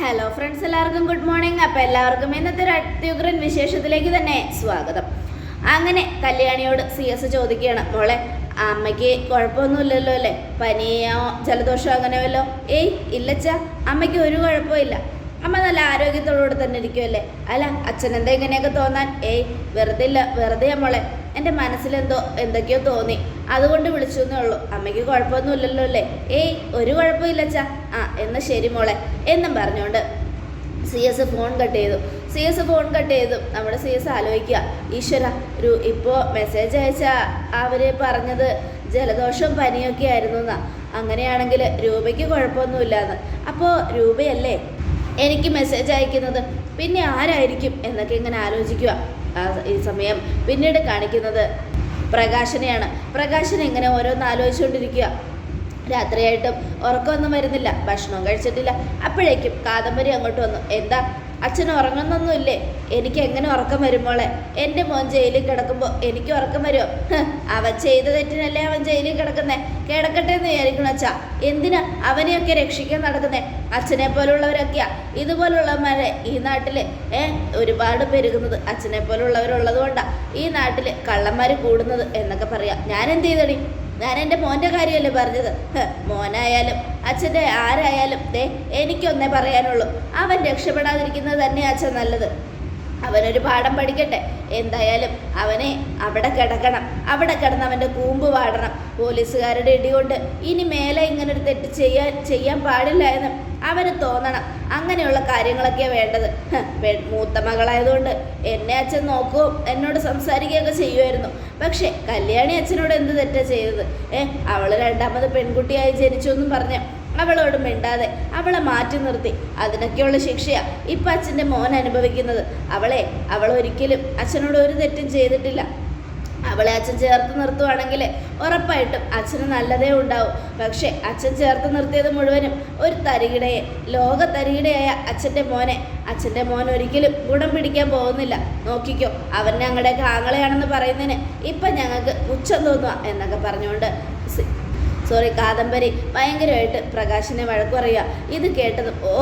Hello friends എല്ലാവർക്കും good morning അപ്പോൾ എല്ലാവർക്കും ഇന്നത്തെ ഒരു അത്യുഗ്രൻ വിശേഷത്തിലേക്ക് തന്നെ സ്വാഗതം. അങ്ങനെ കല്യാണിയോട് സി എസ് ചോദിക്കുകയാണ് മോളെ അമ്മയ്ക്ക് കുഴപ്പമൊന്നുമില്ലല്ലോ അല്ലേ? പനിയോ ജലദോഷമോ അങ്ങനെ വല്ലോ? ഏയ് ഇല്ലച്ച അമ്മയ്ക്ക് ഒരു കുഴപ്പമില്ല അമ്മ നല്ല ആരോഗ്യത്തോടുകൂടി തന്നെ ഇരിക്കുമല്ലേ അല്ല അച്ഛൻ എന്താ ഇങ്ങനെയൊക്കെ തോന്നാൻ? ഏയ് വെറുതെ ഇല്ല വെറുതെ മോളെ. എന്റെ മനസ്സിലെന്തോ എന്തൊക്കെയോ തോന്നി. അതുകൊണ്ട് വിളിച്ചു എന്നേ ഉള്ളൂ. അമ്മയ്ക്ക് കുഴപ്പമൊന്നുമില്ലല്ലോ അല്ലേ? ഏയ് ഒരു കുഴപ്പമില്ല അച്ഛാ. ആ എന്നാൽ ശരി മോളെ. എന്നും പറഞ്ഞുകൊണ്ട് സി എസ് ഫോൺ കട്ട് ചെയ്തു. സി എസ് ഫോൺ കട്ട് ചെയ്തു. നമ്മുടെ സി എസ് ആലോചിക്കുക. ഈശ്വര ഒരു ഇപ്പോൾ മെസ്സേജ് അയച്ച അവർ പറഞ്ഞത് ജലദോഷവും പനിയൊക്കെ ആയിരുന്നു എന്നാ അങ്ങനെയാണെങ്കിൽ രൂപയ്ക്ക് കുഴപ്പമൊന്നുമില്ലാന്ന്. അപ്പോൾ രൂപയല്ലേ? എനിക്ക് മെസ്സേജ് അയക്കുന്നത് പിന്നെ ആരായിരിക്കും എന്നൊക്കെ ഇങ്ങനെ ആലോചിക്കുക. ഈ സമയം പിന്നീട് കാണിക്കുന്നത് പ്രകാശനെയാണ്. പ്രകാശനെ ഇങ്ങനെ ഓരോന്ന് ആലോചിച്ചുകൊണ്ടിരിക്കുക. രാത്രിയായിട്ടും ഉറക്കമൊന്നും വരുന്നില്ല ഭക്ഷണവും കഴിച്ചിട്ടില്ല. അപ്പോഴേക്കും കാദംബരി അങ്ങോട്ട് വന്നു. എന്താ? അച്ഛൻ ഉറങ്ങുന്നൊന്നുമില്ലേ? എനിക്ക് എങ്ങനെ ഉറക്കം വരുമ്പോളെ എന്റെ മോൻ ജയിലിൽ കിടക്കുമ്പോൾ എനിക്ക് ഉറക്കം വരുമോ? അവൻ ചെയ്ത തെറ്റിനല്ലേ അവൻ ജയിലിൽ കിടക്കുന്നേ? കിടക്കട്ടെ എന്ന് വിചാരിക്കണം അച്ഛാ. എന്തിനാ അവനെയൊക്കെ രക്ഷിക്കാൻ നടക്കുന്നേ? അച്ഛനെ പോലുള്ളവരൊക്കെയാ. ഇതുപോലുള്ളവന്മാരെ ഈ നാട്ടിൽ ഏ ഒരുപാട് പെരുകുന്നത് അച്ഛനെ പോലുള്ളവരുള്ളത് കൊണ്ടാണ് ഈ നാട്ടിൽ കള്ളന്മാർ കൂടുന്നത് എന്നൊക്കെ പറയാം. ഞാൻ എന്ത് ചെയ്തടി? ഞാൻ എന്റെ മോന്റെ കാര്യമല്ലേ പറഞ്ഞത്? മോനായാലും അച്ഛന്റെ ആരായാലും ദേ എനിക്കൊന്നേ പറയാനുള്ളൂ. അവൻ രക്ഷപ്പെടാതിരിക്കുന്നത് തന്നെ അച്ഛൻ നല്ലത്. അവനൊരു പാഠം പഠിക്കട്ടെ. എന്തായാലും അവനെ അവിടെ കിടക്കണം. അവിടെ കിടന്ന് അവന്റെ കൂമ്പ് പാടണം പോലീസുകാരുടെ ഇടികൊണ്ട് ഇനി മേലെ ഇങ്ങനൊരു തെറ്റ് ചെയ്യാൻ ചെയ്യാൻ പാടില്ല എന്ന് അവന് തോന്നണം. അങ്ങനെയുള്ള കാര്യങ്ങളൊക്കെ വേണ്ടത്. മൂത്ത മകളായതുകൊണ്ട് എന്നെ അച്ഛൻ നോക്കുകയും എന്നോട് സംസാരിക്കുകയൊക്കെ ചെയ്യുമായിരുന്നു. പക്ഷേ കല്യാണി അച്ഛനോട് എന്ത് തെറ്റാ ചെയ്തത്? ഏ അവൾ രണ്ടാമത് പെൺകുട്ടിയായി ജനിച്ചു എന്നും പറഞ്ഞ അവളോട് മിണ്ടാതെ അവളെ മാറ്റി നിർത്തി. അതിനൊക്കെയുള്ള ശിക്ഷയാ ഇപ്പൊ അച്ഛന്റെ മോൻ അനുഭവിക്കുന്നത്. അവളെ അവൾ ഒരിക്കലും അച്ഛനോട് ഒരു തെറ്റും ചെയ്തിട്ടില്ല. അവളെ അച്ഛൻ ചേർത്ത് നിർത്തുവാണെങ്കിൽ ഉറപ്പായിട്ടും അച്ഛന് നല്ലതേ ഉണ്ടാവും. പക്ഷേ അച്ഛൻ ചേർത്ത് നിർത്തിയത് മുഴുവനും ഒരു തരികിടയെ ലോക തരികിടയായ അച്ഛന്റെ മോനെ. അച്ഛന്റെ മോൻ ഒരിക്കലും ഗുണം പിടിക്കാൻ പോകുന്നില്ല. നോക്കിക്കോ അവൻ ഞങ്ങളുടെ കാങ്ങളെയാണെന്ന് പറയുന്നതിന് ഇപ്പം ഞങ്ങൾക്ക് പുച്ഛം തോന്നുക എന്നൊക്കെ പറഞ്ഞുകൊണ്ട് സോറി കാദംബരി. ഭയങ്കരമായിട്ട് പ്രകാശിനെ വഴക്കു പറയുക. ഇത് കേട്ടത് ഓ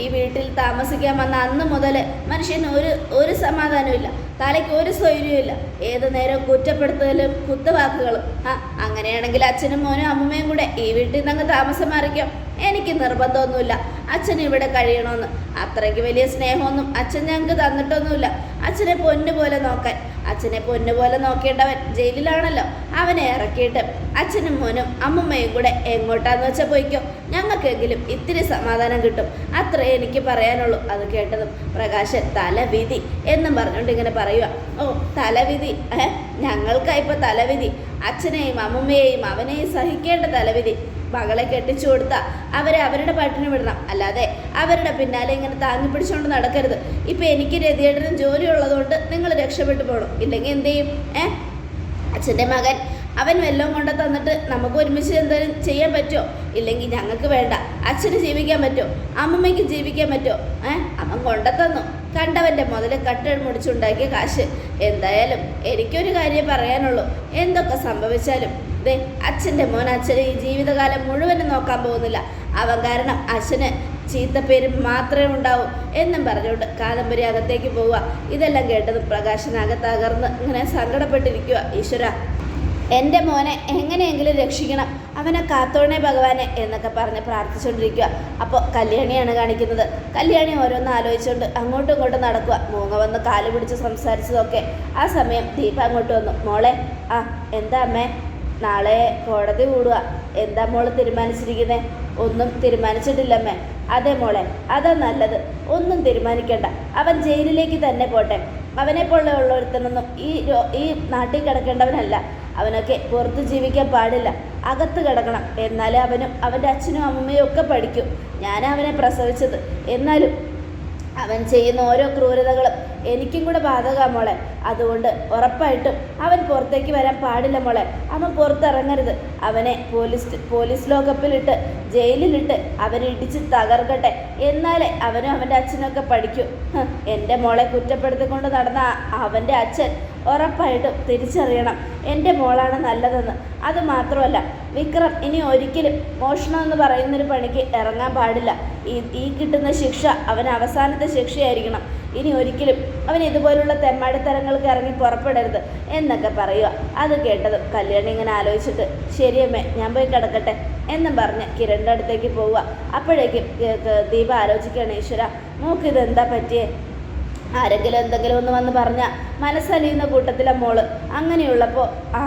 ഈ വീട്ടിൽ താമസിക്കാൻ വന്ന അന്ന് മുതൽ മനുഷ്യന് ഒരു ഒരു സമാധാനമില്ല തലയ്ക്ക് ഒരു സ്വൈര്യമില്ല ഏത് നേരം കുറ്റപ്പെടുത്തലും കുത്തുവാക്കുകളും. ആ അങ്ങനെയാണെങ്കിൽ അച്ഛനും മോനും അമ്മമ്മയും കൂടെ ഈ വീട്ടിൽ നിന്ന് താമസം മാറിക്കും. എനിക്ക് നിർബന്ധമൊന്നുമില്ല. അച്ഛൻ ഇവിടെ കഴിയണമെന്ന്. അത്രയ്ക്ക് വലിയ സ്നേഹമൊന്നും അച്ഛൻ ഞങ്ങൾക്ക് തന്നിട്ടൊന്നുമില്ല. അച്ഛനെ പൊന്നു പോലെ നോക്കാൻ. അച്ഛനെ പൊന്നു പോലെ നോക്കേണ്ടവൻ ജയിലിലാണല്ലോ. അവനെ ഇറക്കിയിട്ട് അച്ഛനും മോനും അമ്മമ്മയും കൂടെ എങ്ങോട്ടാന്ന് വെച്ചാൽ പോയിക്കോ. ഞങ്ങൾക്കെങ്കിലും ഇത്തിരി സമാധാനം കിട്ടും. അത്രേ എനിക്ക് പറയാനുള്ളൂ. അത് കേട്ടതും പ്രകാശൻ തലവിധി എന്നും പറഞ്ഞുകൊണ്ട് ഇങ്ങനെ പറയുക ഓ തലവിധി. ഏഹ് ഞങ്ങൾക്കായിപ്പോൾ തലവിധി. അച്ഛനെയും അമ്മമ്മയെയും അവനെയും സഹിക്കേണ്ട തലവിധി. മകളെ കെട്ടിച്ചു കൊടുത്താൽ അവരെ അവരുടെ പട്ടിണി വിടണം. അല്ലാതെ അവരുടെ പിന്നാലെ ഇങ്ങനെ താങ്ങി പിടിച്ചുകൊണ്ട് നടക്കരുത്. ഇപ്പം എനിക്ക് രതിയേട്ടനും ജോലി ഉള്ളതുകൊണ്ട് നിങ്ങൾ രക്ഷപ്പെട്ടു പോകണം ഇല്ലെങ്കിൽ എന്ത് ചെയ്യും? ഏ? അച്ഛന്റെ മകൻ അവൻ വെല്ലം കൊണ്ട് തന്നിട്ട് നമുക്ക് ഒരുമിച്ച് എന്തെങ്കിലും ചെയ്യാൻ പറ്റുമോ ഇല്ലെങ്കിൽ ഞങ്ങൾക്ക് വേണ്ട. അച്ഛന് ജീവിക്കാൻ പറ്റുമോ അമ്മമ്മയ്ക്ക് ജീവിക്കാൻ പറ്റുമോ അവൻ കൊണ്ടുതന്നു കണ്ടവന്റെ മുതൽ കട്ടൻ മുടിച്ചുണ്ടാക്കിയ കാശ്. എന്തായാലും എനിക്കൊരു കാര്യം പറയാനുള്ളൂ. എന്തൊക്കെ സംഭവിച്ചാലും ദേ അച്ഛന്റെ മോൻ അച്ഛന് ഈ ജീവിതകാലം മുഴുവനും നോക്കാൻ പോകുന്നില്ല. അവൻ കാരണം അച്ഛന് ചീത്തപ്പേര് മാത്രമേ ഉണ്ടാവൂ എന്നും പറഞ്ഞുകൊണ്ട് കാദംബരി അകത്തേക്ക് പോവുക. ഇതെല്ലാം കേട്ടത് പ്രകാശനകത്ത് തകർന്ന് ഇങ്ങനെ സങ്കടപ്പെട്ടിരിക്കുക ഈശ്വര എന്റെ മോനെ എങ്ങനെയെങ്കിലും രക്ഷിക്കണം. അവനെ കാത്തോണേ ഭഗവാനെ എന്നൊക്കെ പറഞ്ഞ് പ്രാർത്ഥിച്ചുകൊണ്ടിരിക്കുക അപ്പോൾ കല്യാണിയാണ് കാണിക്കുന്നത്. കല്യാണി ഓരോന്ന് ആലോചിച്ചുകൊണ്ട് അങ്ങോട്ടും ഇങ്ങോട്ടും നടക്കുക മൂങ്ങ വന്ന് കാൽ പിടിച്ച് സംസാരിച്ചതൊക്കെ. ആ സമയം ദീപ അങ്ങോട്ട് വന്നു. മോളെ ആ എന്താ അമ്മേ? നാളെ കോടതി കൂടുക. എന്താ മോൾ തീരുമാനിച്ചിരിക്കുന്നത് ഒന്നും തീരുമാനിച്ചിട്ടില്ലമ്മേ. അതെ മോളെ അതാ നല്ലത്. ഒന്നും തീരുമാനിക്കണ്ട. അവൻ ജയിലിലേക്ക് തന്നെ പോട്ടെ. അവനെ പോലെ ഒരുത്തനൊന്നും ഈ ഈ നാട്ടിൽ കിടക്കേണ്ടവനല്ല. അവനൊക്കെ പുറത്ത് ജീവിക്കാൻ പാടില്ല. അകത്ത് കിടക്കണം. എന്നാലേ അവനും അവന്റെ അച്ഛനും അമ്മയും ഒക്കെ പഠിക്കും. ഞാൻ അവനെ പ്രസവിച്ചത്. എന്നാലും അവൻ ചെയ്യുന്ന ഓരോ ക്രൂരതകളും എനിക്കും കൂടെ ബാധക മോളെ. അതുകൊണ്ട് ഉറപ്പായിട്ടും അവൻ പുറത്തേക്ക് വരാൻ പാടില്ല മോളെ. അവൻ പുറത്തിറങ്ങരുത്. അവനെ പോലീസ് പോലീസ് ലോകപ്പിലിട്ട് ജയിലിലിട്ട് അവരിടിച്ച് തകർക്കട്ടെ. എന്നാലേ അവനും അവന്റെ അച്ഛനൊക്കെ പഠിക്കൂ. എന്റെ മോളെ കുറ്റപ്പെടുത്തിക്കൊണ്ട് നടന്ന അവന്റെ അച്ഛൻ ഉറപ്പായിട്ടും തിരിച്ചറിയണം. എന്റെ മോളാണ് നല്ലതെന്ന്. അത് മാത്രമല്ല വിക്രം ഇനി ഒരിക്കലും മോഷണം എന്ന് പറയുന്നൊരു പണിക്ക് ഇറങ്ങാൻ പാടില്ല. ഈ ഈ കിട്ടുന്ന ശിക്ഷ അവൻ അവസാനത്തെ ശിക്ഷയായിരിക്കണം. ഇനി ഒരിക്കലും അവൻ ഇതുപോലുള്ള തെമ്മാടിത്തരങ്ങൾക്ക് ഇറങ്ങി പുറപ്പെടരുത് എന്നൊക്കെ പറയുക. അത് കേട്ടതും കല്യാണി ഇങ്ങനെ ആലോചിച്ചിട്ട് ശരിയമ്മേ ഞാൻ പോയി കിടക്കട്ടെ എന്നും പറഞ്ഞ് കിരണിന്റെ അടുത്തേക്ക് പോവുക. അപ്പോഴേക്കും ദീപ ആലോചിക്കുകയാണ് ഈശ്വര മോക്ക് ഇതെന്താ പറ്റിയേ? ആരെങ്കിലും എന്തെങ്കിലും ഒന്ന് വന്ന് പറഞ്ഞാൽ മനസ്സലിയുന്ന കൂട്ടത്തിലെ മോൾ. അങ്ങനെയുള്ളപ്പോൾ ആ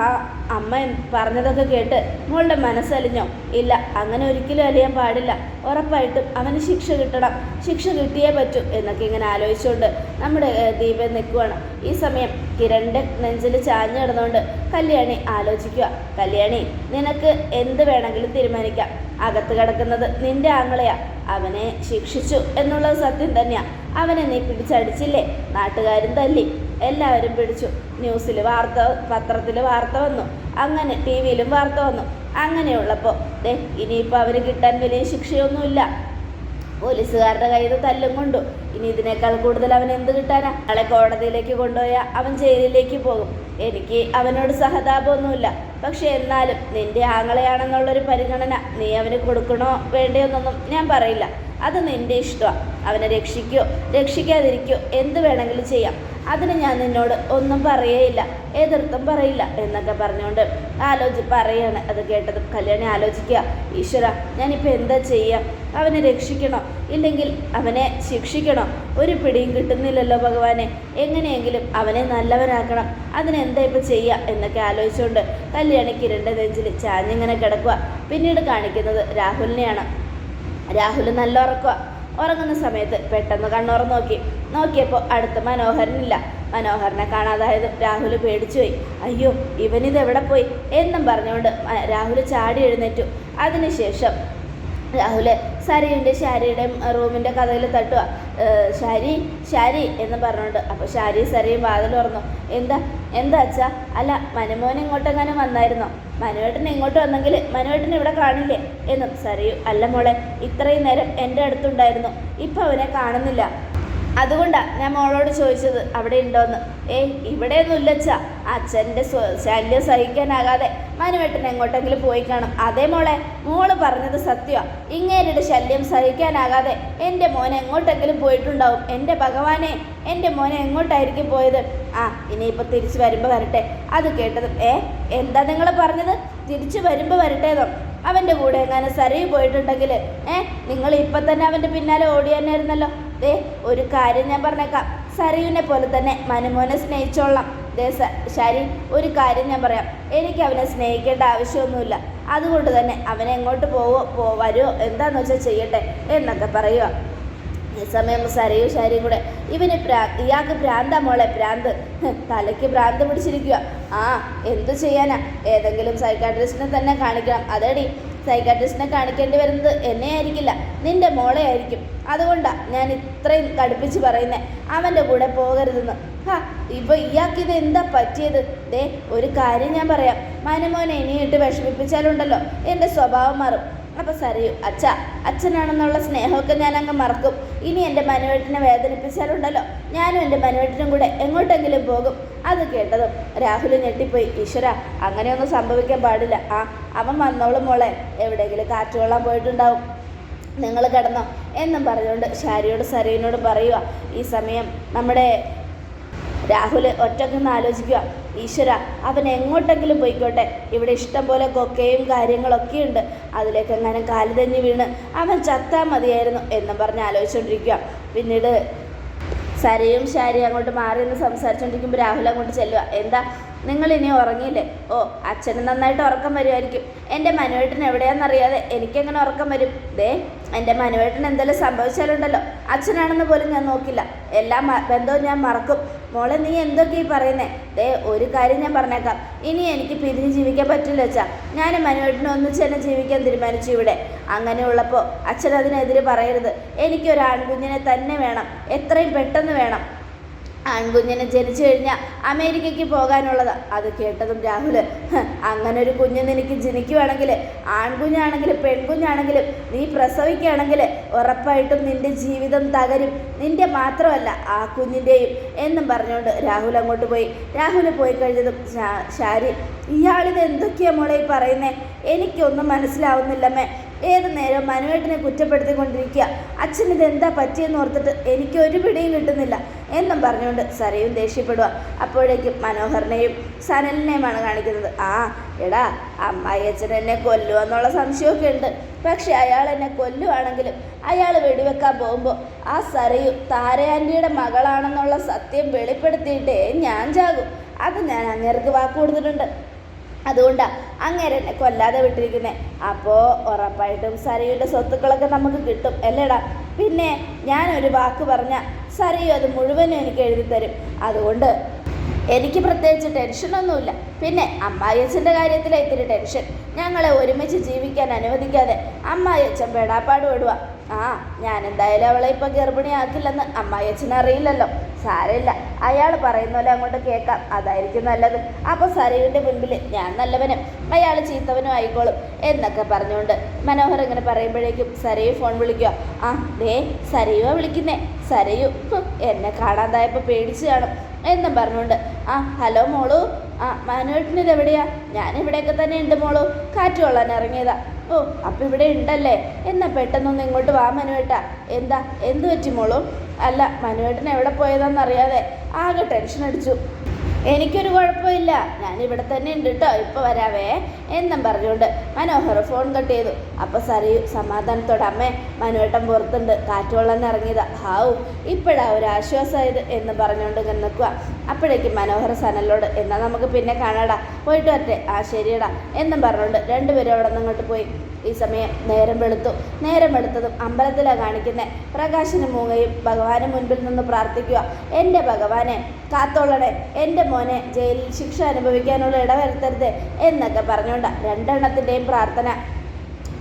അമ്മ പറഞ്ഞതൊക്കെ കേട്ട് മോളുടെ മനസ്സലിഞ്ഞോ? ഇല്ല അങ്ങനെ ഒരിക്കലും അലിയാൻ പാടില്ല. ഉറപ്പായിട്ടും അവന് ശിക്ഷ കിട്ടണം. ശിക്ഷ കിട്ടിയേ പറ്റൂ എന്നൊക്കെ ഇങ്ങനെ ആലോചിച്ചുകൊണ്ട് നമ്മുടെ ദീപൻ നിൽക്കുവാണ് ഈ സമയം കിരണിന്റെ നെഞ്ചിൽ ചാഞ്ഞു കിടന്നുകൊണ്ട് കല്യാണി ആലോചിക്കുക. കല്യാണി നിനക്ക് എന്ത് വേണമെങ്കിലും തീരുമാനിക്കാം. അകത്ത് കിടക്കുന്നത് നിന്റെ ആങ്ങളെയാ. അവനെ ശിക്ഷിച്ചു എന്നുള്ളത് സത്യം തന്നെയാ. അവനെ നീ പിടിച്ചടിച്ചില്ലേ? നാട്ടുകാരും തല്ലി. എല്ലാവരും പിടിച്ചു. ന്യൂസിൽ വാർത്ത പത്രത്തിൽ വാർത്ത വന്നു. അങ്ങനെ ടി വിയിലും വാർത്ത വന്നു. അങ്ങനെയുള്ളപ്പോൾ ദേ ഇനിയിപ്പോൾ അവന് കിട്ടാൻ വലിയ ശിക്ഷയൊന്നുമില്ല. പോലീസുകാരുടെ കയ്യിൽ തല്ലും കൊണ്ടു. ഇനി ഇതിനേക്കാൾ കൂടുതൽ അവൻ എന്ത് കിട്ടാനാ? ആളെ കോടതിയിലേക്ക് കൊണ്ടുപോയാൽ അവൻ ജയിലിലേക്ക് പോകും. എനിക്ക് അവനോട് സഹതാപമൊന്നുമില്ല. പക്ഷെ എന്നാലും നിന്റെ ആങ്ങളെയാണെന്നുള്ളൊരു പരിഗണന നീ അവന് കൊടുക്കണോ വേണ്ടയോന്നൊന്നും ഞാൻ പറയില്ല. അത് നിന്റെ ഇഷ്ടമാണ് അവനെ രക്ഷിക്കോ. രക്ഷിക്കാതിരിക്കോ. എന്ത് വേണമെങ്കിലും ചെയ്യാം. അതിന് ഞാൻ നിന്നോട് ഒന്നും പറയേയില്ല എതിർത്തും പറയില്ല എന്നൊക്കെ പറഞ്ഞുകൊണ്ട് ആലോചി പറയാണ്. അത് കേട്ടത് കല്യാണി ആലോചിക്കുക. ഈശ്വര ഞാനിപ്പോൾ എന്താ ചെയ്യുക അവനെ രക്ഷിക്കണോ? ഇല്ലെങ്കിൽ അവനെ ശിക്ഷിക്കണോ? ഒരു പിടിയും കിട്ടുന്നില്ലല്ലോ ഭഗവാനെ. എങ്ങനെയെങ്കിലും അവനെ നല്ലവനാക്കണം. അതിനെന്താ ഇപ്പം ചെയ്യുക എന്നൊക്കെ ആലോചിച്ചുകൊണ്ട് കല്യാണി കിരണ്ട നെഞ്ചിൽ ചാഞ്ഞിങ്ങനെ കിടക്കുക. പിന്നീട് കാണിക്കുന്നത് രാഹുലിനെയാണ്. രാഹുൽ നല്ല ഉറക്കുക ഉറങ്ങുന്ന സമയത്ത് പെട്ടെന്ന് കണ്ണുറന്ന് നോക്കി. നോക്കിയപ്പോൾ അടുത്ത് മനോഹരനില്ല. മനോഹരനെ കാണാതായതും രാഹുൽ പേടിച്ചുപോയി അയ്യോ ഇവനിത് എവിടെ പോയി? എന്നും പറഞ്ഞുകൊണ്ട് രാഹുൽ ചാടി എഴുന്നേറ്റു. അതിനുശേഷം രാഹുൽ സരിയുടെ ഷാരിയുടെ റൂമിന്റെ കഥയിൽ തട്ടുക. ഷാരി ശാരി എന്ന് പറഞ്ഞുകൊണ്ട് അപ്പോൾ ശാരി സരിയും വാതിൽ തുറന്നു. എന്താ എന്താ അച്ഛാ? അല്ല മനുമോൻ ഇങ്ങോട്ടെങ്ങാനും വന്നായിരുന്നോ? മനുവേട്ടൻ ഇങ്ങോട്ട് വന്നെങ്കിൽ മനുവേട്ടൻ ഇവിടെ കാണില്ലേ? എന്നും സരിയു അല്ല മോളെ ഇത്രയും നേരം എന്റെ അടുത്തുണ്ടായിരുന്നു. ഇപ്പം അവനെ കാണുന്നില്ല. അതുകൊണ്ടാണ് ഞാൻ മോളോട് ചോദിച്ചത് അവിടെ ഉണ്ടോന്ന്? ഏയ് ഇവിടെയൊന്നും ഇല്ലച്ചാ അച്ഛന്റെ ശല്യം സഹിക്കാനാകാതെ മനുവേട്ടൻ എങ്ങോട്ടെങ്കിലും പോയി കാണും. അതേ മോളെ മോൾ പറഞ്ഞത് സത്യമാണ് ഇങ്ങേരുടെ ശല്യം സഹിക്കാനാകാതെ എന്റെ മോൻ എങ്ങോട്ടെങ്കിലും പോയിട്ടുണ്ടാവും. എന്റെ ഭഗവാനെ എന്റെ മോനെ എങ്ങോട്ടായിരിക്കും പോയത്? ആ ഇനിയിപ്പോൾ തിരിച്ചു വരുമ്പോൾ വരട്ടെ. അത് കേട്ടത് ഏ എന്താ നിങ്ങൾ പറഞ്ഞത്? തിരിച്ചു വരുമ്പോൾ വരട്ടേതോ അവന്റെ കൂടെ എങ്ങനെ സരയി പോയിട്ടുണ്ടെങ്കിൽ ഏ നിങ്ങൾ ഇപ്പം തന്നെ അവന്റെ പിന്നാലെ ഓടി തന്നെയായിരുന്നല്ലോ. ദേ ഒരു കാര്യം ഞാൻ പറഞ്ഞേക്കാം. സരയുവിനെ പോലെ തന്നെ മനുമോനെ സ്നേഹിച്ചോളാം. ശരി ഒരു കാര്യം ഞാൻ പറയാം. എനിക്ക് അവനെ സ്നേഹിക്കേണ്ട ആവശ്യമൊന്നുമില്ല. അതുകൊണ്ട് തന്നെ അവനെ എങ്ങോട്ട് പോവോ പോ വരുമോ എന്താണെന്ന് വെച്ചാൽ ചെയ്യട്ടെ എന്നൊക്കെ പറയുക ഈ സമയം സരയും ശാരിയും കൂടെ. ഇവന് പ്രാ ഇയാൾക്ക് ഭ്രാന്താ മോളെ ഭ്രാന്ത് ഹ്, തലയ്ക്ക് ഭ്രാന്ത് പിടിച്ചിരിക്കുക ആ എന്തു ചെയ്യാനാ? ഏതെങ്കിലും സൈക്കാട്രിസ്റ്റിനെ തന്നെ കാണിക്കണം. അതേടി സൈക്കാട്രിസ്റ്റിനെ കാണിക്കേണ്ടി വരുന്നത് എന്നെ ആയിരിക്കില്ല നിന്റെ മോളെ ആയിരിക്കും. അതുകൊണ്ടാണ് ഞാൻ ഇത്രയും കടുപ്പിച്ച് പറയുന്നത് അവന്റെ കൂടെ പോകരുതെന്ന്. ഹാ ഇപ്പൊ ഇയാൾക്ക് ഇത് എന്താ പറ്റിയത്? ദേ ഒരു കാര്യം ഞാൻ പറയാം. മനുമോനെ ഇനിയിട്ട് വിഷമിപ്പിച്ചാലുണ്ടല്ലോ. എന്റെ സ്വഭാവം മാറും. അപ്പം സറിയു അച്ഛ അച്ഛനാണെന്നുള്ള സ്നേഹമൊക്കെ ഞാൻ അങ്ങ് മറക്കും. ഇനി എന്റെ മനുവേട്ടിനെ വേദനിപ്പിച്ചാലുണ്ടല്ലോ. ഞാനും എന്റെ മനുവേട്ടിനും കൂടെ എങ്ങോട്ടെങ്കിലും പോകും. അത് കേട്ടതും രാഹുൽ ഞെട്ടിപ്പോയി. ഈശ്വര അങ്ങനെയൊന്നും സംഭവിക്കാൻ പാടില്ല. ആ അവൻ വന്നോളും മോളെ. എവിടെയെങ്കിലും കാറ്റുകൊള്ളാൻ പോയിട്ടുണ്ടാവും. നിങ്ങൾ കിടന്നോ. എന്നും പറഞ്ഞുകൊണ്ട് ഷാരിയോട് സരയുനോട് പറയുക ഈ സമയം നമ്മുടെ രാഹുൽ ഒറ്റക്കൊന്ന് ആലോചിക്കുക. ഈശ്വര അവൻ എങ്ങോട്ടെങ്കിലും പോയിക്കോട്ടെ. ഇവിടെ ഇഷ്ടം പോലെ കൊക്കയും കാര്യങ്ങളൊക്കെ ഉണ്ട്. അതിലേക്ക് എങ്ങനെ കാൽ തന്നെ വീണ് അവൻ ചത്താൽ മതിയായിരുന്നു എന്നും പറഞ്ഞ് ആലോചിച്ചുകൊണ്ടിരിക്കുക പിന്നീട് സരയും ശാരിയും അങ്ങോട്ട് മാറി നിന്ന് സംസാരിച്ചുകൊണ്ടിരിക്കുമ്പോൾ രാഹുൽ അങ്ങോട്ട് ചെല്ലുക. എന്താ? നിങ്ങൾ ഇനി ഉറങ്ങിയില്ലേ? ഓ അച്ഛന് നന്നായിട്ട് ഉറക്കം വരുമായിരിക്കും എന്റെ മനുവേട്ടൻ എവിടെയാണെന്നറിയാതെ എനിക്കെങ്ങനെ ഉറക്കം വരും? ദേ എന്റെ മനുവേട്ടൻ എന്തെങ്കിലും സംഭവിച്ചാലുണ്ടല്ലോ. അച്ഛനാണെന്ന് പോലും ഞാൻ നോക്കില്ല. എല്ലാ ബന്ധവും ഞാൻ മറക്കും. മോളെ നീ എന്തൊക്കെ ഈ പറയുന്നേ? ദേ ഒരു കാര്യം ഞാൻ പറഞ്ഞേക്കാം. ഇനി എനിക്ക് പിരിഞ്ഞ് ജീവിക്കാൻ പറ്റില്ല അച്ഛാ. ഞാൻ മനുവേട്ടനെ ഒന്നിച്ച് തന്നെ ജീവിക്കാൻ തീരുമാനിച്ചു ഇവിടെ. അങ്ങനെയുള്ളപ്പോൾ അച്ഛൻ അതിനെതിരെ പറയരുത്. എനിക്കൊരു ആൺകുഞ്ഞിനെ തന്നെ വേണം. എത്രയും പെട്ടെന്ന് വേണം. ആൺകുഞ്ഞിനെ ജനിച്ചു കഴിഞ്ഞാൽ അമേരിക്കയ്ക്ക് പോകാനുള്ളത്. അത് കേട്ടതും രാഹുൽ "ഹ്, അങ്ങനെ ഒരു കുഞ്ഞ് നിനക്ക് ജനിക്കുവാണെങ്കിൽ ആൺകുഞ്ഞാണെങ്കിലും പെൺകുഞ്ഞാണെങ്കിലും നീ പ്രസവിക്കുകയാണെങ്കിൽ ഉറപ്പായിട്ടും നിന്റെ ജീവിതം തകരും. നിന്റെ മാത്രമല്ല ആ കുഞ്ഞിന്റെയും എന്നും പറഞ്ഞുകൊണ്ട് രാഹുൽ അങ്ങോട്ട് പോയി. രാഹുൽ പോയി കഴിഞ്ഞതും ശാരി ഇയാളിത് എന്തൊക്കെയാണ് മോളെ ഈ പറയുന്നേ? എനിക്കൊന്നും മനസ്സിലാവുന്നില്ലമ്മേ. ഏത് നേരം മനുവേട്ടനെ കുറ്റപ്പെടുത്തിക്കൊണ്ടിരിക്കുക. അച്ഛൻ ഇത് എന്താ പറ്റിയെന്ന് ഓർത്തിട്ട് എനിക്ക് ഒരു പിടിയും കിട്ടുന്നില്ല എന്നും പറഞ്ഞുകൊണ്ട് സരയും ദേഷ്യപ്പെടുക. അപ്പോഴേക്കും മനോഹറിനെയും സനലിനെയുമാണ് കാണിക്കുന്നത്. ആ എടാ അമ്മായി അച്ഛൻ എന്നെ കൊല്ലുക എന്നുള്ള സംശയമൊക്കെ ഉണ്ട്. പക്ഷെ അയാൾ എന്നെ കൊല്ലുവാണെങ്കിലും അയാൾ വെടിവെക്കാൻ പോകുമ്പോൾ ആ സരയു താരയാന്റിയുടെ മകളാണെന്നുള്ള സത്യം വെളിപ്പെടുത്തിയിട്ടേ ഞാൻ ചാകും. അത് ഞാൻ അങ്ങേർക്ക് വാക്ക് കൊടുത്തിട്ടുണ്ട് അതുകൊണ്ടാ അങ്ങേരെ എന്നെ കൊല്ലാതെ വിട്ടിരിക്കുന്നത് അപ്പോൾ ഉറപ്പായിട്ടും സരയുടെ സ്വത്തുക്കളൊക്കെ നമുക്ക് കിട്ടും അല്ലേടാ? പിന്നെ ഞാനൊരു വാക്ക് പറഞ്ഞ സരയു അത് മുഴുവനും എനിക്ക് എഴുതി തരും. അതുകൊണ്ട് എനിക്ക് പ്രത്യേകിച്ച് ടെൻഷനൊന്നുമില്ല പിന്നെ അമ്മായിയച്ഛന്റെ കാര്യത്തിലെ ഇത്തിരി ടെൻഷൻ ഞങ്ങളെ ഒരുമിച്ച് ജീവിക്കാൻ അനുവദിക്കാതെ അമ്മായിയച്ഛൻ പെടാപ്പാട് വിടുക ആ ഞാൻ എന്തായാലും അവളെ ഇപ്പം ഗർഭിണിയാക്കില്ലെന്ന് അമ്മായിയച്ഛൻ അറിയില്ലല്ലോ. സാരമില്ല. അയാൾ പറയുന്ന പോലെ അങ്ങോട്ട് കേൾക്കാം. അതായിരിക്കും നല്ലത്. അപ്പോൾ സരയുവിന്റെ മുൻപിൽ ഞാൻ നല്ലവനും അയാൾ ചീത്തവനും ആയിക്കോളും എന്നൊക്കെ പറഞ്ഞുകൊണ്ട് മനോഹർ ഇങ്ങനെ പറയുമ്പോഴേക്കും സരയു ഫോൺ വിളിക്കുക ആ ദേ സരയുവാ വിളിക്കുന്നേ. സരയു എന്നെ കാണാതായപ്പോൾ പേടിച്ച് കാണും എന്നും പറഞ്ഞുകൊണ്ട് ആ ഹലോ മോളു. ആ മനുവേട്ടനിത് എവിടെയാ? ഞാൻ ഇവിടെയൊക്കെ തന്നെ ഉണ്ട് മോളു. കാറ്റ് കൊള്ളാൻ ഇറങ്ങിയതാ. ഓ അപ്പം ഇവിടെ ഉണ്ടല്ലേ? എന്നാ പെട്ടെന്നൊന്ന് ഇങ്ങോട്ട് വാ മനുവേട്ട എന്താ? എന്ത് പറ്റി മോളു? അല്ല മനുവേട്ടൻ എവിടെ പോയതാണെന്നറിയാതെ ആകെ ടെൻഷൻ അടിച്ചു. എനിക്കൊരു കുഴപ്പമില്ല. ഞാൻ ഇവിടെ തന്നെ ഉണ്ട് കേട്ടോ ഇപ്പോൾ വരാവേ. എന്നും പറഞ്ഞുകൊണ്ട് മനോഹർ ഫോൺ കട്ട് ചെയ്തു. അപ്പോൾ സറിയു സമാധാനത്തോടെ അമ്മേ മനുവേട്ടൻ പുറത്തുണ്ട്. കാറ്റുവെള്ളം ഇറങ്ങിയതാ ഹാവു. ഇപ്പോഴാ ഒരു ആശ്വാസമായത് എന്ന് പറഞ്ഞുകൊണ്ട് ഇങ്ങനെ നിൽക്കുക അപ്പോഴേക്കും മനോഹർ സനലോട് എന്നാൽ നമുക്ക് പിന്നെ കാണാടാ. പോയിട്ട് വരട്ടെ. ആ ശരിയടാ. എന്നും പറഞ്ഞുകൊണ്ട് രണ്ടുപേരും അവിടെ നിന്ന് അങ്ങോട്ട് പോയി. ഈ സമയം നേരം വെളുത്തു. നേരം വെളുത്തതും അമ്പലത്തിലാണ് കാണിക്കുന്നത് പ്രകാശനും മൂങ്ങയും ഭഗവാന് മുൻപിൽ നിന്ന് പ്രാർത്ഥിക്കുക. എന്റെ ഭഗവാനെ കാത്തോളണേ എന്റെ മോനെ ജയിലിൽ ശിക്ഷ അനുഭവിക്കാനുള്ള ഇടവരുത്തരുത് എന്നൊക്കെ പറഞ്ഞുകൊണ്ട് രണ്ടെണ്ണത്തിന്റെയും പ്രാർത്ഥന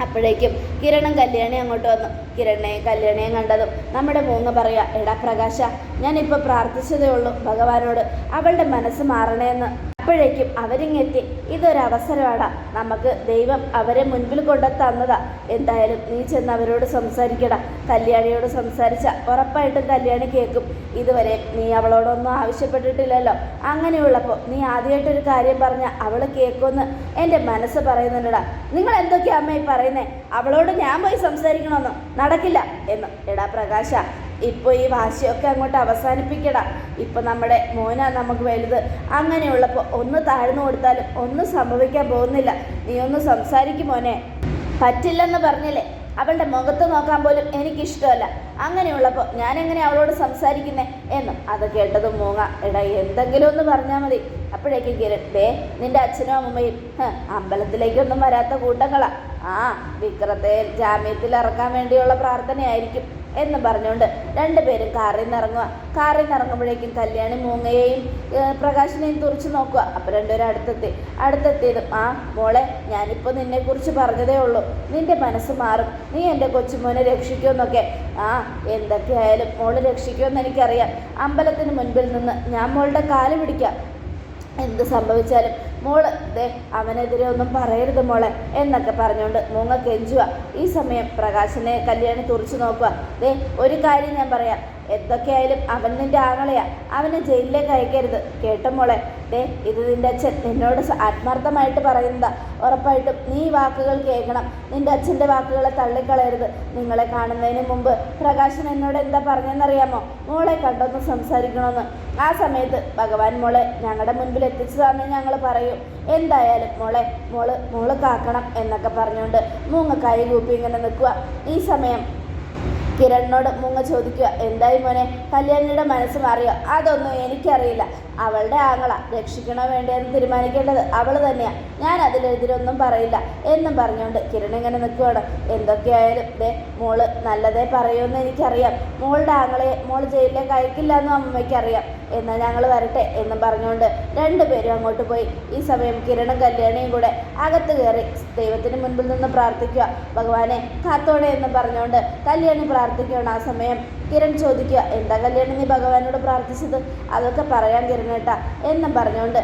അപ്പോഴേക്കും കിരണും കല്യാണി അങ്ങോട്ട് വന്നു. കിരണിനെയും കല്യാണിയും കണ്ടതും നമ്മുടെ മൂങ്ങ പറയുക എടാ പ്രകാശ ഞാനിപ്പോൾ പ്രാർത്ഥിച്ചതേ ഉള്ളൂ ഭഗവാനോട്. അവളുടെ മനസ്സ് മാറണേന്ന്. അപ്പോഴേക്കും അവരിങ്ങെത്തി. ഇതൊരവസരമാണ് നമുക്ക് ദൈവം അവരെ മുൻപിൽ കൊണ്ടു തന്നതാ. എന്തായാലും നീ ചെന്ന് അവരോട് സംസാരിക്കടാ. കല്യാണിയോട് സംസാരിച്ച. ഉറപ്പായിട്ടും കല്യാണി കേൾക്കും. ഇതുവരെ നീ അവളോടൊന്നും ആവശ്യപ്പെട്ടിട്ടില്ലല്ലോ. അങ്ങനെയുള്ളപ്പോൾ നീ ആദ്യമായിട്ടൊരു കാര്യം പറഞ്ഞ അവൾ കേൾക്കുമെന്ന് എന്റെ മനസ്സ് പറയുന്നുണ്ടടാ. നിങ്ങൾ എന്തൊക്കെയാ അമ്മ ഈ പറയുന്നേ? അവളോട് ഞാൻ പോയി സംസാരിക്കണമെന്നോ. നടക്കില്ല എന്ന്. എടാ പ്രകാശ ഇപ്പോൾ ഈ വാശിയൊക്കെ അങ്ങോട്ട് അവസാനിപ്പിക്കടാ ഇപ്പം നമ്മുടെ മോന നമുക്ക് വലുത്. അങ്ങനെയുള്ളപ്പോൾ ഒന്ന് താഴ്ന്നു കൊടുത്താലും ഒന്നും സംഭവിക്കാൻ പോകുന്നില്ല. നീ ഒന്ന് സംസാരിക്കും മോനെ. പറ്റില്ലെന്ന് പറഞ്ഞില്ലേ? അവളുടെ മുഖത്ത് നോക്കാൻ പോലും എനിക്കിഷ്ടമല്ല. അങ്ങനെയുള്ളപ്പോൾ ഞാൻ എങ്ങനെ അവളോട് സംസാരിക്കുന്നേ എന്നും അത് കേട്ടതും മൂങ്ങ എടാ എന്തെങ്കിലും ഒന്ന് പറഞ്ഞാൽ മതി. അപ്പോഴേക്കും കിരൺ ദേ നിന്റെ അച്ഛനും അമ്മയും അമ്പലത്തിലേക്കൊന്നും വരാത്ത കൂട്ടങ്ങളാ. ആ വിക്രത്തെ ജാമ്യത്തിൽ ഇറക്കാൻ വേണ്ടിയുള്ള പ്രാർത്ഥനയായിരിക്കും. എന്ന് പറഞ്ഞുകൊണ്ട് രണ്ടുപേരും കാറിൽ നിന്ന് ഇറങ്ങുക. കാറിൽ നിന്ന് ഇറങ്ങുമ്പോഴേക്കും കല്യാണി മൂങ്ങയെയും പ്രകാശിനെയും തുറച്ച് നോക്കുക. അപ്പോൾ രണ്ടുപേരും അടുത്തെത്തി. അടുത്തെത്തിയതും ആ മോളെ ഞാനിപ്പോൾ നിന്നെക്കുറിച്ച് പറഞ്ഞതേ ഉള്ളൂ. നിന്റെ മനസ്സ് മാറും. നീ എന്റെ കൊച്ചുമോനെ രക്ഷിക്കുമെന്നൊക്കെ ആ എന്തൊക്കെയായാലും മോൾ രക്ഷിക്കുമെന്ന് എനിക്കറിയാം. അമ്പലത്തിന് മുൻപിൽ നിന്ന് ഞാൻ മോളുടെ കാൽ പിടിക്കാം. എന്ത് സംഭവിച്ചാലും മോൾ ദേ അവനെതിരെ ഒന്നും പറയരുത് മോളെ എന്നൊക്കെ പറഞ്ഞുകൊണ്ട് മൂങ്ങ കെഞ്ചുക ഈ സമയം പ്രകാശനെ കല്യാണി തുറച്ചു നോക്കുക ദേ ഒരു കാര്യം ഞാൻ പറയാം. എന്തൊക്കെയായാലും അവൻ നിന്റെ ആങ്ങളെയാ. അവനെ ജയിലിലേക്ക് അയക്കരുത്. കേട്ടോ മോളെ? ദേ ഇത് നിന്റെ അച്ഛൻ. നിന്നോട് ആത്മാർത്ഥമായിട്ട് പറയുന്നതാ. ഉറപ്പായിട്ടും നീ വാക്കുകൾ കേൾക്കണം. നിന്റെ അച്ഛന്റെ വാക്കുകളെ തള്ളിക്കളയരുത്. നിങ്ങളെ കാണുന്നതിന് മുമ്പ് പ്രകാശൻ എന്നോട് എന്താ പറഞ്ഞെന്നറിയാമോ? മോളെ കണ്ടൊന്ന് സംസാരിക്കണമെന്ന് ആ സമയത്ത് ഭഗവാൻ മോളെ ഞങ്ങളുടെ മുൻപിൽ എത്തിച്ചതാണെന്ന് ഞങ്ങൾ പറയും. എന്തായാലും മോളെ മോൾ മോൾ കാക്കണം എന്നൊക്കെ പറഞ്ഞുകൊണ്ട് മൂങ്ങ കൈ കൂപ്പി ഇങ്ങനെ നിൽക്കുക ഈ സമയം കിരണിനോട് മൂങ്ങ ചോദിക്കുക എന്തായി മോനെ കല്യാണിയുടെ മനസ്സ് മാറിയോ? അതൊന്നും എനിക്കറിയില്ല. അവളുടെ ആങ്ങള രക്ഷിക്കണോ വേണ്ടതെന്ന് തീരുമാനിക്കേണ്ടത് അവൾ തന്നെയാണ് ഞാൻ അതിലെതിരൊന്നും പറയില്ല. എന്നും പറഞ്ഞുകൊണ്ട് കിരൺ ഇങ്ങനെ നിൽക്കുകയാണ് എന്തൊക്കെയായാലും ദേ മോൾ നല്ലതേ പറയുമെന്ന് എനിക്കറിയാം. മോളുടെ ആങ്ങളെ മോൾ ജയിലിലേക്ക് അയക്കില്ല എന്നും അമ്മയ്ക്കറിയാം. എന്നാൽ ഞങ്ങൾ വരട്ടെ എന്നും പറഞ്ഞുകൊണ്ട് രണ്ടുപേരും അങ്ങോട്ട് പോയി. ഈ സമയം കിരണും കല്യാണിയും കൂടെ അകത്ത് കയറി ദൈവത്തിന് മുൻപിൽ നിന്ന് പ്രാർത്ഥിക്കുക ഭഗവാനെ കാത്തോടെ എന്ന് പറഞ്ഞുകൊണ്ട് കല്യാണി പ്രാർത്ഥിക്കുകയാണ് ആ സമയം. കിരൺ ചോദിക്കുക എന്താ കല്യാണി നീ ഭഗവാനോട് പ്രാർത്ഥിച്ചത്? അതൊക്കെ പറയാൻ കിരണേട്ട എന്നും പറഞ്ഞുകൊണ്ട്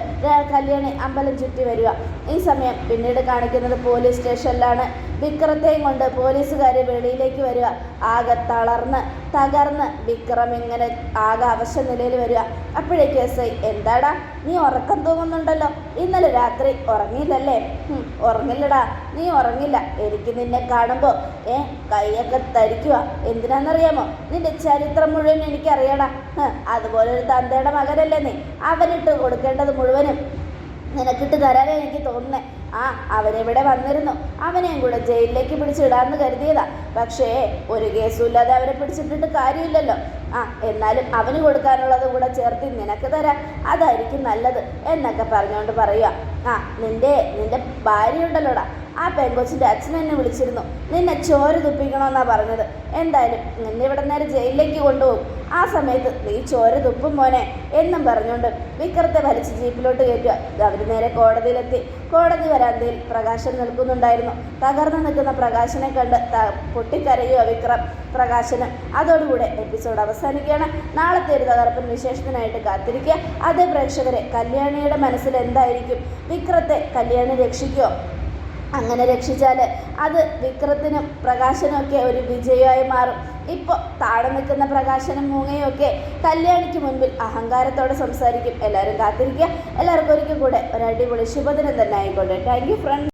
കല്യാണി അമ്പലം ചുറ്റി വരിക. ഈ സമയം പിന്നീട് കാണിക്കുന്നത് പോലീസ് സ്റ്റേഷനിലാണ്. വിക്രത്തെയും കൊണ്ട് പോലീസുകാർ വെളിയിലേക്ക് വരിക. ആകെ തളർന്ന് തകർന്ന് വിക്രം ഇങ്ങനെ ആകെ അവശ നിലയിൽ വരിക. അപ്പോഴേക്ക് എസ് ഐ എന്താടാ? നീ ഉറക്കം തൂങ്ങുന്നുണ്ടല്ലോ. ഇന്നലെ രാത്രി ഉറങ്ങിയില്ലല്ലേ? "ഹും, ഉറങ്ങില്ലടാ. നീ ഉറങ്ങില്ല. എനിക്ക് നിന്നെ കാണുമ്പോൾ ഏ കൈയൊക്കെ തരിക്കുക. എന്തിനാണെന്നറിയാമോ നിന്റെ ചരിത്രം മുഴുവൻ എനിക്കറിയടാ ഹ്, അതുപോലെ ഒരു തന്തയുടെ മകനല്ലേ നീ. അവനിട്ട് കൊടുക്കേണ്ടത് മുഴുവനും നിനക്കിട്ട് തരാനേ എനിക്ക് തോന്നുന്നേ. ആ അവനിവിടെ വന്നിരുന്നു. അവനെയും കൂടെ ജയിലിലേക്ക് പിടിച്ചിടാന്ന് കരുതിയതാ. പക്ഷേ ഒരു കേസും ഇല്ലാതെ അവരെ പിടിച്ചിട്ടിട്ട് കാര്യമില്ലല്ലോ. ആ എന്നാലും അവന് കൊടുക്കാനുള്ളത് കൂടെ ചേർത്ത് നിനക്ക് തരാം. അതായിരിക്കും നല്ലത് എന്നൊക്കെ പറഞ്ഞുകൊണ്ട് പറയുക ആ നിന്റെ നിന്റെ ഭാര്യ ഉണ്ടല്ലോടാ ആ പെങ്കൊച്ചിന്റെ അച്ഛൻ എന്നെ വിളിച്ചിരുന്നു. നിന്നെ ചോര തുപ്പിക്കണമെന്നാണ് പറഞ്ഞത്. എന്തായാലും നിന്നെ ഇവിടെ നേരെ ജയിലിലേക്ക് കൊണ്ടുപോകും. ആ സമയത്ത് നീ ചോര തുപ്പും മോനെ എന്നും പറഞ്ഞുകൊണ്ട് വിക്രത്തെ വലിച്ച് ജീപ്പിലോട്ട് കയറ്റുക. അവർ നേരെ കോടതിയിലെത്തി. കോടതി വരാന്തയിൽ പ്രകാശൻ നിൽക്കുന്നുണ്ടായിരുന്നു. തകർന്നു നിൽക്കുന്ന പ്രകാശനെ കണ്ട് പൊട്ടിക്കരയുക വിക്രം. പ്രകാശന് അതോടുകൂടെ എപ്പിസോഡ് അവസാനിക്കുകയാണ്. നാളത്തെ ഒരു തകർപ്പൻ വിശേഷത്തിനായിട്ട് കാത്തിരിക്കുക. അതേ പ്രേക്ഷകരെ കല്യാണിയുടെ മനസ്സിൽ എന്തായിരിക്കും? വിക്രത്തെ കല്യാണി രക്ഷിക്കുമോ അങ്ങനെ രക്ഷിച്ചാൽ അത് വിക്രത്തിനും പ്രകാശനമൊക്കെ ഒരു വിജയമായി മാറും. ഇപ്പോൾ താഴെ നിൽക്കുന്ന പ്രകാശനും മൂങ്ങയൊക്കെ കല്യാണിക്ക് മുൻപിൽ അഹങ്കാരത്തോടെ സംസാരിക്കും. എല്ലാവരും കാത്തിരിക്കുക. എല്ലാവർക്കും ഒരിക്കൽ കൂടെ ഒരു അടിപൊളി ശുഭദിനം തന്നെ ആയിക്കോട്ടെ. Thank you front